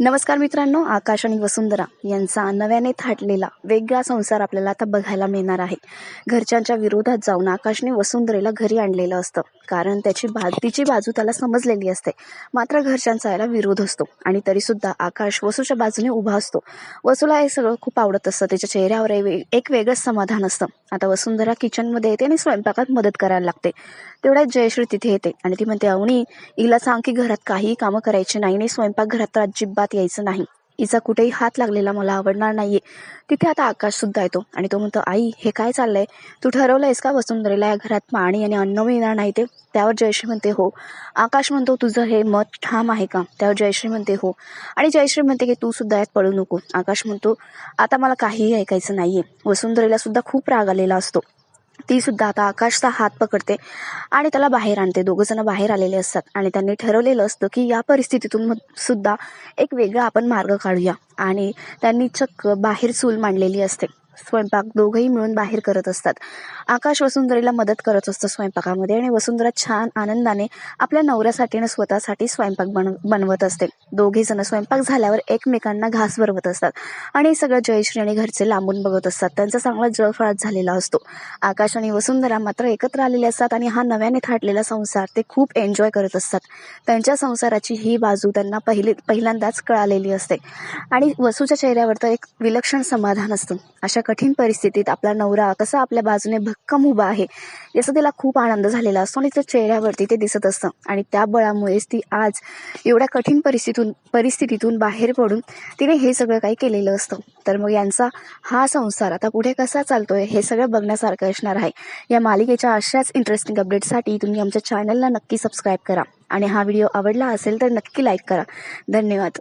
नमस्कार मित्रांनो आकाश आणि वसुंधरा यांचा नव्याने थाटलेला वेगळा संसार आपल्याला आता बघायला मिळणार आहे. घरच्यांच्या विरोधात जाऊन आकाशने वसुंधरेला घरी आणलेलं असतं. कारण त्याची बा तिची बाजू त्याला समजलेली असते. मात्र घरच्यांचा याला विरोध असतो. आणि तरीसुद्धा आकाश वसूच्या बाजूने उभा असतो. वसूला हे सगळं खूप आवडत असतं. त्याच्या चेहऱ्यावर एक वेगळंच समाधान असतं. आता वसुंधरा किचनमध्ये येते आणि स्वयंपाकात मदत करायला लागते. तेवढ्यात जयश्री तिथे येते. आणि ती म्हणते अवणी हिला सांग की घरात काही कामं करायची नाही आणि स्वयंपाक घरात तर अजिबात यायचं नाही. हिचा कुठेही हात लागलेला मला आवडणार नाहीये. तिथे आता आकाश सुद्धा येतो. आणि तो म्हणतो आई हे काय चाललंय? तू ठरवलंयस का वसुंधरेला या घरात पाणी आणि अन्न मिळणार नाही ते? त्यावर जयश्री म्हणते हो. आकाश म्हणतो तुझं हे मत ठाम आहे का? त्यावर जयश्री म्हणते हो. आणि जयश्री म्हणते की तू सुद्धा यात पडू नको. आकाश म्हणतो आता मला काहीही ऐकायचं नाहीये. वसुंधरेला सुद्धा खूप राग आलेला असतो. ती सुद्धा आता आकाशचा हात पकडते आणि त्याला बाहेर आणते. दोघं जण बाहेर आलेले असतात आणि त्यांनी ठरवलेलं असतं की या परिस्थितीतून सुद्धा एक वेगळा आपण मार्ग काढूया. आणि त्यांनी चक्क बाहेर चूल मांडलेली असते. स्वयंपाक दोघंही मिळून बाहेर करत असतात. आकाश वसुंधरेला मदत करत असतो स्वयंपाकामध्ये आणि वसुंधरा छान आनंदाने आपल्या नवऱ्यासाठी आणि स्वतःसाठी स्वयंपाक बन बनवत असते. दोघे जण स्वयंपाक झाल्यावर एकमेकांना घास भरवत असतात आणि सगळं जयश्री आणि घरचे लांबून बघत असतात. त्यांचा चांगला जळफळाट झालेला असतो. आकाश आणि वसुंधरा मात्र एकत्र आलेले असतात आणि हा नव्याने थाटलेला संसार ते खूप एन्जॉय करत असतात. त्यांच्या संसाराची ही बाजू त्यांना पहिली पहिल्यांदाच कळालेली असते. आणि वसूच्या चेहऱ्यावर तर एक विलक्षण समाधान असतं. अशा कठीण परिस्थितीत आपला नवरा कसा आपल्या बाजूने भक्कम उभा आहे याचा तिला खूप आनंद झालेला असतो आणि त्या चेहऱ्यावरती ते दिसत असतं. आणि त्या बळामुळेच ती आज एवढ्या कठीण परिस्थितीतून परिस्थितीतून बाहेर पडून तिने हे सगळं काही केलेलं असतं. तर मग यांचा हा संसार आता पुढे कसा चालतोय हे सगळं बघण्यासारखं असणार आहे. या मालिकेच्या अशाच इंटरेस्टिंग अपडेटसाठी तुम्ही आमच्या चॅनलला नक्की सबस्क्राईब करा. आणि हा व्हिडिओ आवडला असेल तर नक्की लाईक करा. धन्यवाद.